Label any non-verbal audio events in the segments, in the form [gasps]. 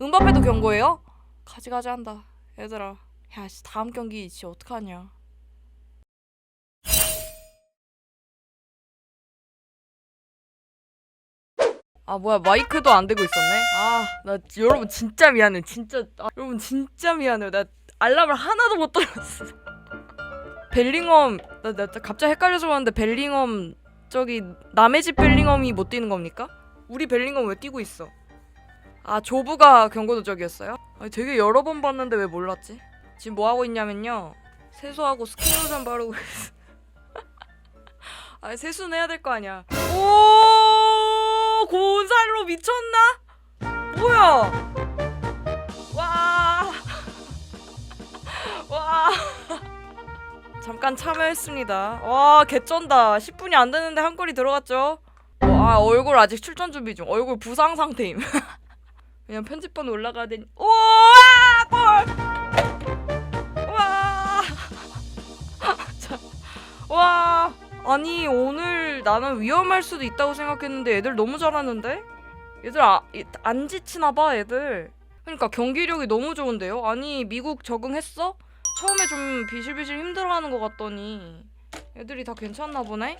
은바페도 경고해요? 가지가지 한다. 얘들아. 야, 씨, 다음 경기 진짜 어떡하냐. 아 뭐야 마이크도 안 되고 있었네. 아 나 여러분 진짜 미안해. 진짜 아, 여러분 진짜 미안해요. 나 알람을 하나도 못 들었어. [laughs] 벨링엄 나, 나 갑자기 헷갈려서 그러는데 벨링엄 저기 남의 집 벨링엄이 못 뛰는 겁니까? 우리 벨링엄 왜 뛰고 있어? 아 조부가 경고 누적이었어요? 아니, 되게 여러 번 봤는데 왜 몰랐지? 지금 뭐 하고 있냐면요 세수하고 스킨로션 바르고 있어. [laughs] 아 세수는 해야 될 거 아니야. 오 곤살로 미쳤나? 뭐야? 와. [laughs] 와. [laughs] 잠깐 참여했습니다. 와 개쩐다. 10분이 안 됐는데 한 골이 들어갔죠. 어, 아 얼굴 아직 출전 준비 중. 얼굴 부상 상태임. 그냥 편집본 올라가야 되니. 우와 골. 와. [laughs] 자, 와. 아니 오늘 나는 위험할 수도 있다고 생각했는데 애들 너무 잘하는데? 얘들 아, 이- 안 지치나 봐 애들. 그러니까 경기력이 너무 좋은데요? 아니 미국 적응했어? 처음에 좀 비실비실 힘들어하는 것 같더니 애들이 다 괜찮나 보네?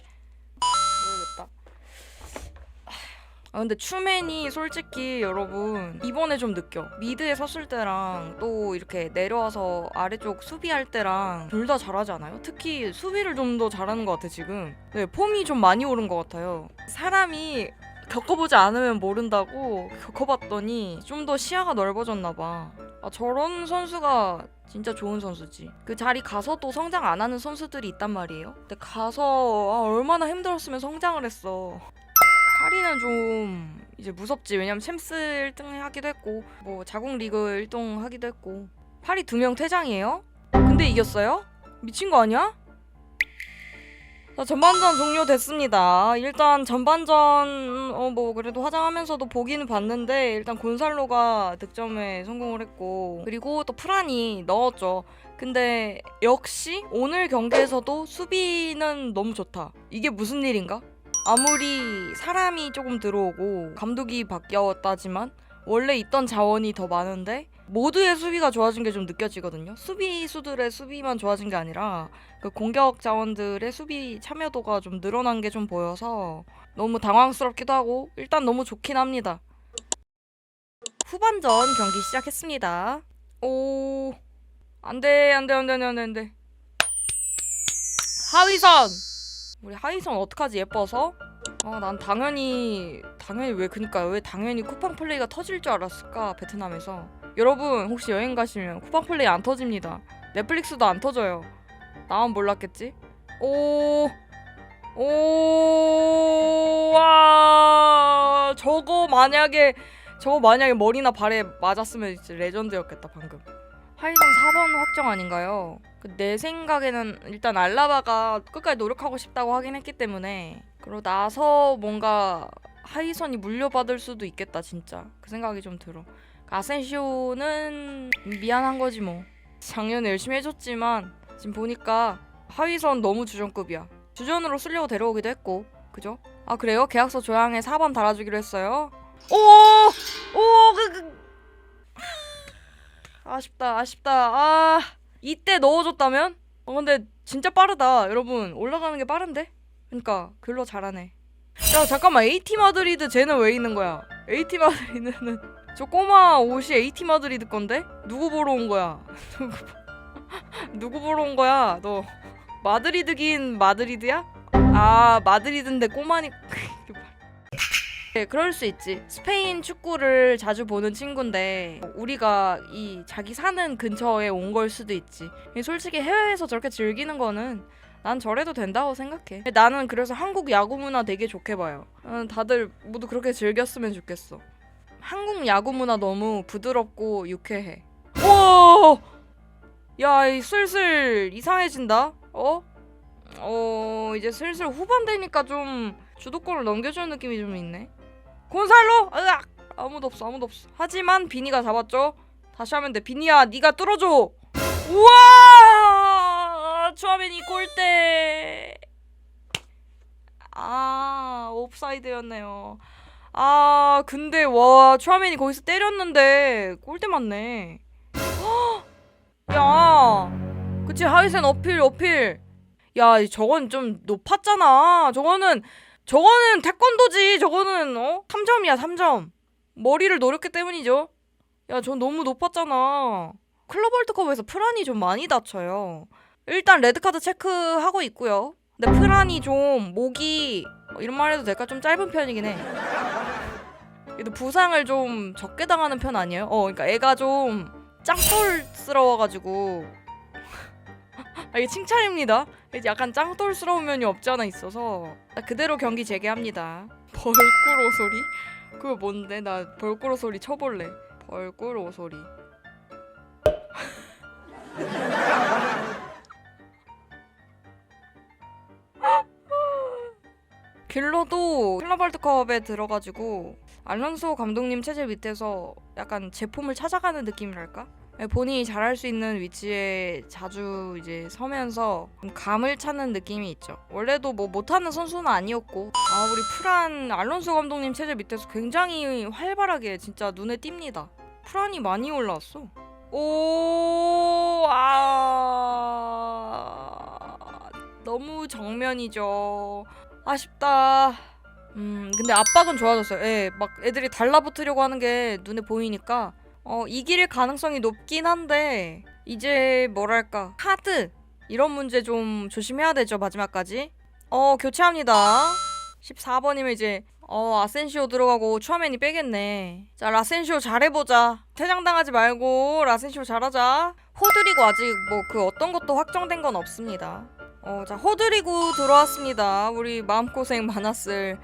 아 근데 추맨이 솔직히 여러분 이번에 좀 느껴 미드에 섰을 때랑 또 이렇게 내려와서 아래쪽 수비할 때랑 둘 다 잘하지 않아요? 특히 수비를 좀 더 잘하는 것 같아 지금 네 폼이 좀 많이 오른 것 같아요 사람이 겪어보지 않으면 모른다고 겪어봤더니 좀 더 시야가 넓어졌나 봐 아, 저런 선수가 진짜 좋은 선수지. 그 자리 가서도 성장 안 하는 선수들이 있단 말이에요. 근데 가서 아, 얼마나 힘들었으면 성장을 했어. 카리는 좀 이제 무섭지. 왜냐면 챔스 1등 하기도 했고 뭐 자국 리그 1등 하기도 했고 파리 두 명 퇴장이에요? 근데 이겼어요? 미친 거 아니야? 자, 전반전 종료됐습니다. 일단 전반전 어 뭐 그래도 화장하면서도 보기는 봤는데 일단 곤살로가 득점에 성공을 했고 그리고 또 프란이 넣었죠. 근데 역시 오늘 경기에서도 수비는 너무 좋다. 이게 무슨 일인가? 아무리 사람이 조금 들어오고 감독이 바뀌었다지만 원래 있던 자원이 더 많은데 모두의 수비가 좋아진 게 좀 느껴지거든요. 수비수들의 수비만 좋아진 게 아니라 그 공격 자원들의 수비 참여도가 좀 늘어난 게 좀 보여서 너무 당황스럽기도 하고 일단 너무 좋긴 합니다. 후반전 경기 시작했습니다. 오 안돼 안돼 안돼 안돼 안돼 하위선 우리 하위선 어떡하지 예뻐서? 어난 당연히 당연히 왜 그니까 왜 당연히 쿠팡 플레이가 터질 줄 알았을까 베트남에서 여러분 혹시 여행 가시면 쿠팡 플레이 안 터집니다 넷플릭스도 안 터져요 나만 몰랐겠지? 오, 오, 와, 저거 만약에 저거 만약에 머리나 발에 맞았으면 진짜 레전드였겠다 방금. 하이선 4번 확정 아닌가요? 그내 생각에는 일단 알라바가 끝까지 노력하고 싶다고 하긴 했기 때문에 그러고 나서 뭔가 하이선이 물려받을 수도 있겠다 진짜 그 생각이 좀 들어. 아센시오는 미안한 거지 뭐. 작년에 열심히 해줬지만 지금 보니까 하위선 너무 주전급이야. 주전으로 쓰려고 데려오기도 했고, 그죠? 아 그래요? 계약서 조항에 4번 달아주기로 했어요. 오, 오, 그, 그. 아쉽다, 아쉽다. 아, 이때 넣어줬다면? 어 근데 진짜 빠르다, 여러분. 올라가는 게 빠른데? 그러니까 글로 잘하네. 야 잠깐만, AT 마드리드 쟤는 왜 있는 거야? AT 마드리드는 [laughs] 저 꼬마 옷이 AT 마드리드 건데? 누구 보러 온 거야? [laughs] 누구? [laughs] 누구 보러 온 거야? 너 마드리드긴 마드리드야? 아 마드리드인데 꼬마니 네, 그럴 수 있지. 스페인 축구를 자주 보는 친구인데 우리가 이 자기 사는 근처에 온 걸 수도 있지. 솔직히 해외에서 저렇게 즐기는 거는 난 저래도 된다고 생각해. 나는 그래서 한국 야구 문화 되게 좋게 봐요. 어, 다들 모두 그렇게 즐겼으면 좋겠어. 한국 야구 문화 너무 부드럽고 유쾌해. 오! 야, 이 슬슬 이상해진다. 어? 어, 이제 슬슬 후반 되니까 좀 주도권을 넘겨주는 느낌이 좀 있네. 곤살로! 으악! 아무도 없어, 아무도 없어. 하지만 비니가 잡았죠. 다시 하면 돼. 비니야, 네가 뚫어줘. 우와! 추하면이 골대. 아, 옵사이드였네요. 아 근데 와 추아맨이 거기서 때렸는데 골대 맞네. 야, 그치 하이센 어필 어필. 야 저건 좀 높았잖아. 저거는 저거는 태권도지. 저거는 어 3점이야 3점. 머리를 노렸기 때문이죠. 야, 전 너무 높았잖아. 클럽 월드컵에서 프란이 좀 많이 다쳐요. 일단 레드카드 체크하고 있고요. 근데 프란이 좀 목이 어, 이런 말 해도 될까? 좀 짧은 편이긴 해. 그래도 부상을 좀 적게 당하는 편 아니에요? 어, 그러니까 애가 좀 짱돌스러워가지고 아, 이게 칭찬입니다. 약간 짱돌스러운 면이 없지 않아 있어서 그대로 경기 재개합니다. 벌꿀 오 소리? 그거 뭔데? 나 벌꿀 오 소리 쳐볼래. 벌꿀 오 소리. [laughs] 길러도 클럽 월드컵에 들어가지고 알론소 감독님 체제 밑에서 약간 제품을 찾아가는 느낌이랄까? 네, 본인이 잘할 수 있는 위치에 자주 이제 서면서 좀 감을 찾는 느낌이 있죠. 원래도 뭐 못하는 선수는 아니었고, 아 우리 프란 알론소 감독님 체제 밑에서 굉장히 활발하게 진짜 눈에 띕니다. 프란이 많이 올라왔어. 오, 아, 너무 정면이죠. 아쉽다. 음, 근데 압박은 좋아졌어요. 예, 막 애들이 달라붙으려고 하는 게 눈에 보이니까 어, 이길 가능성이 높긴 한데 이제 뭐랄까 카드 이런 문제 좀 조심해야 되죠 마지막까지. 어, 교체합니다. 14번이면 이제 어 아센시오 들어가고 추아맨이 빼겠네. 자 라센시오 잘해보자. 퇴장당하지 말고 라센시오 잘하자. 호드리고 아직 뭐 그 어떤 것도 확정된 건 없습니다. 어, 자, 호드리고 들어왔습니다. 우리 마음고생 많았을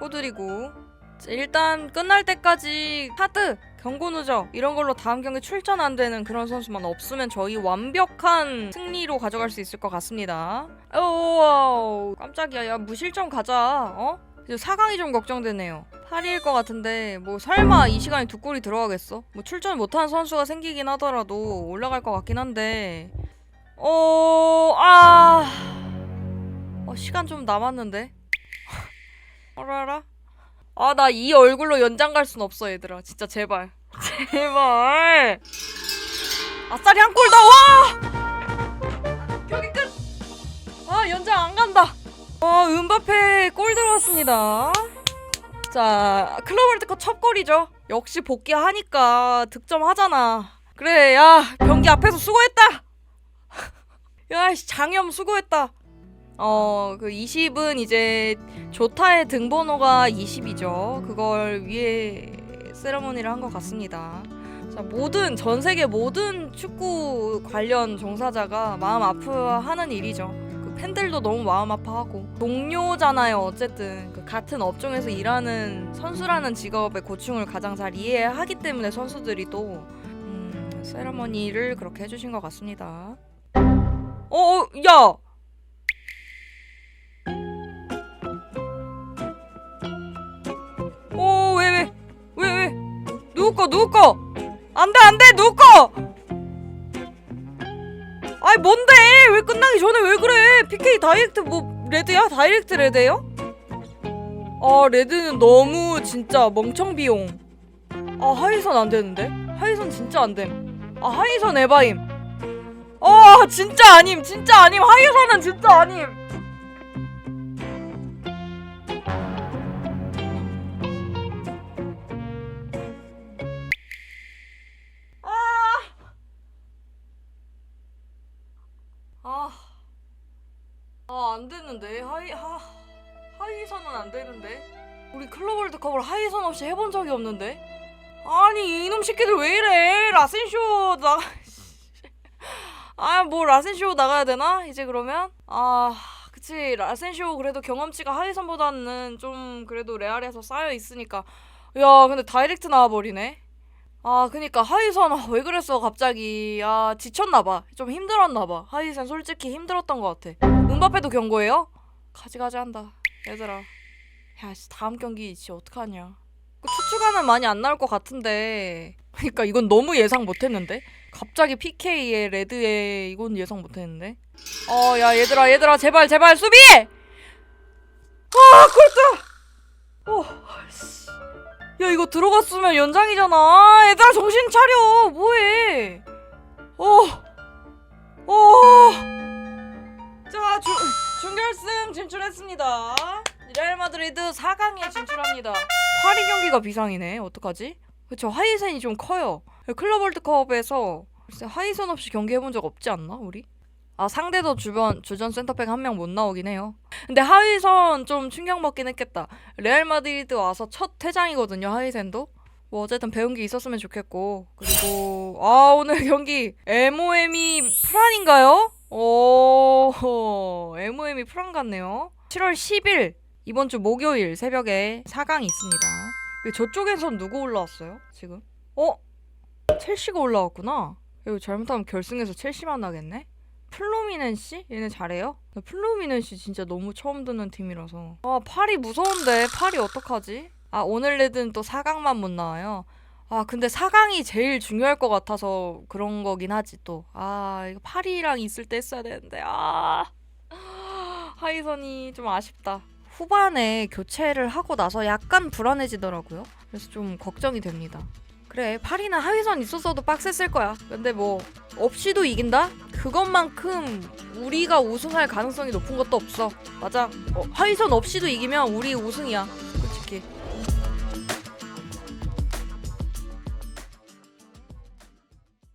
호드리고. 자, 일단 끝날 때까지 카드, 경고 누적 이런 걸로 다음 경기 출전 안 되는 그런 선수만 없으면 저희 완벽한 승리로 가져갈 수 있을 것 같습니다. 오, 깜짝이야. 야, 무실점 가자. 어? 4강이 좀 걱정되네요. 8위일 것 같은데 뭐 설마 이 시간에 두 골이 들어가겠어? 뭐 출전 못하는 선수가 생기긴 하더라도 올라갈 것 같긴 한데 어, 아, 어, 시간 좀 남았는데. [laughs] 어라라. 아, 나 이 얼굴로 연장 갈 순 없어, 얘들아. 진짜 제발. [laughs] 제발. 아싸리 한 골 더, 와! 경기 끝! 아, 연장 안 간다. 어, 은바페 골 들어왔습니다. 자, 클럽 월드컵 첫 골이죠. 역시 복귀하니까 득점하잖아. 그래, 야, 경기 앞에서 수고했다! [laughs] 야씨 장염 수고했다. 어, 그 20은 이제 조타의 등번호가 20이죠. 그걸 위에 세레모니를 한 것 같습니다. 자, 모든 전 세계 모든 축구 관련 종사자가 마음 아파하는 일이죠. 그 팬들도 너무 마음 아파하고 동료잖아요. 어쨌든 그 같은 업종에서 일하는 선수라는 직업의 고충을 가장 잘 이해하기 때문에 선수들이 또 음, 세레모니를 그렇게 해주신 것 같습니다. 어, 어, 야! 누구 거, 누구 거? 안 돼, 안 돼, 누구 거? 아이, 뭔데? 왜 끝나기 전에 왜 그래? PK 다이렉트 뭐, 레드야? 다이렉트 레드예요? 아, 레드는 너무 진짜 멍청 비용. 아, 하이선 안 되는데? 하이선 진짜 안 됨. 아, 하이선 에바임. 어 진짜 아님 진짜 아님 하이선은 진짜 아님 안 되는데. 하이, 하, 하이선은 안 되는데. 우리 클럽 월드컵을 하이선 없이 해본 적이 없는데. 아니, 이놈 새끼들 왜 이래? 라센쇼, 나. [laughs] 아, 뭐 라센쇼 나가야 되나? 이제 그러면? 아, 그치. 라센쇼 그래도 경험치가 하이선보다는 좀 그래도 레알에서 쌓여 있으니까. 야, 근데 다이렉트 나와버리네. 아, 그니까 하이선 아, 왜 그랬어 갑자기. 아, 지쳤나봐. 좀 힘들었나봐. 하이선 솔직히 힘들었던 것 같아. 은바페도 경고해요? 가지가지 한다. 얘들아. 야, 씨, 다음 경기 진짜 어떡하냐. 그 추측하면 많이 안 나올 것 같은데. 그니까 이건 너무 예상 못했는데. 갑자기 PK에 레드에 이건 예상 못했는데. 어, 야 얘들아, 얘들아, 제발, 제발 수비! 아, 골다. 오, 씨. 야 이거 들어갔으면 연장이잖아. 얘들아 정신 차려. 뭐해? 어. 어. 자 주, 준결승 진출했습니다. 레알 마드리드 4강에 진출합니다. 파리 경기가 비상이네. 어떡하지? 그쵸 하이센이 좀 커요. 클럽 월드컵에서 하이선 없이 경기해본 적 없지 않나 우리? 아 상대도 주변 주전 센터백 한 명 못 나오긴 해요. 근데 하위선 좀 충격 먹긴 했겠다. 레알 마드리드 와서 첫 퇴장이거든요 하위센도. 뭐 어쨌든 배운 게 있었으면 좋겠고 그리고 아 오늘 경기 MOM이 프란인가요? 오 MOM이 프란 같네요. 7월 10일 이번 주 목요일 새벽에 4강이 있습니다. 그 저쪽에선 누구 올라왔어요 지금? 어? 첼시가 올라왔구나. 이거 잘못하면 결승에서 첼시 만나겠네. 플루미넨시? 얘네 잘해요? 나 플루미넨시 진짜 너무 처음 듣는 팀이라서. 아 파리 무서운데 파리 어떡하지? 아 오늘 레드는 또 4강만 못 나와요? 아 근데 4강이 제일 중요할 것 같아서 그런 거긴 하지 또 아 이거 파리랑 있을 때 했어야 되는데. 아 [gasps] 하이선이 좀 아쉽다. 후반에 교체를 하고 나서 약간 불안해지더라고요. 그래서 좀 걱정이 됩니다 그래 파리는 하위선 있었어도 빡셌을 거야. 근데 뭐 없이도 이긴다? 그것만큼 우리가 우승할 가능성이 높은 것도 없어. 맞아. 어, 하위선 없이도 이기면 우리 우승이야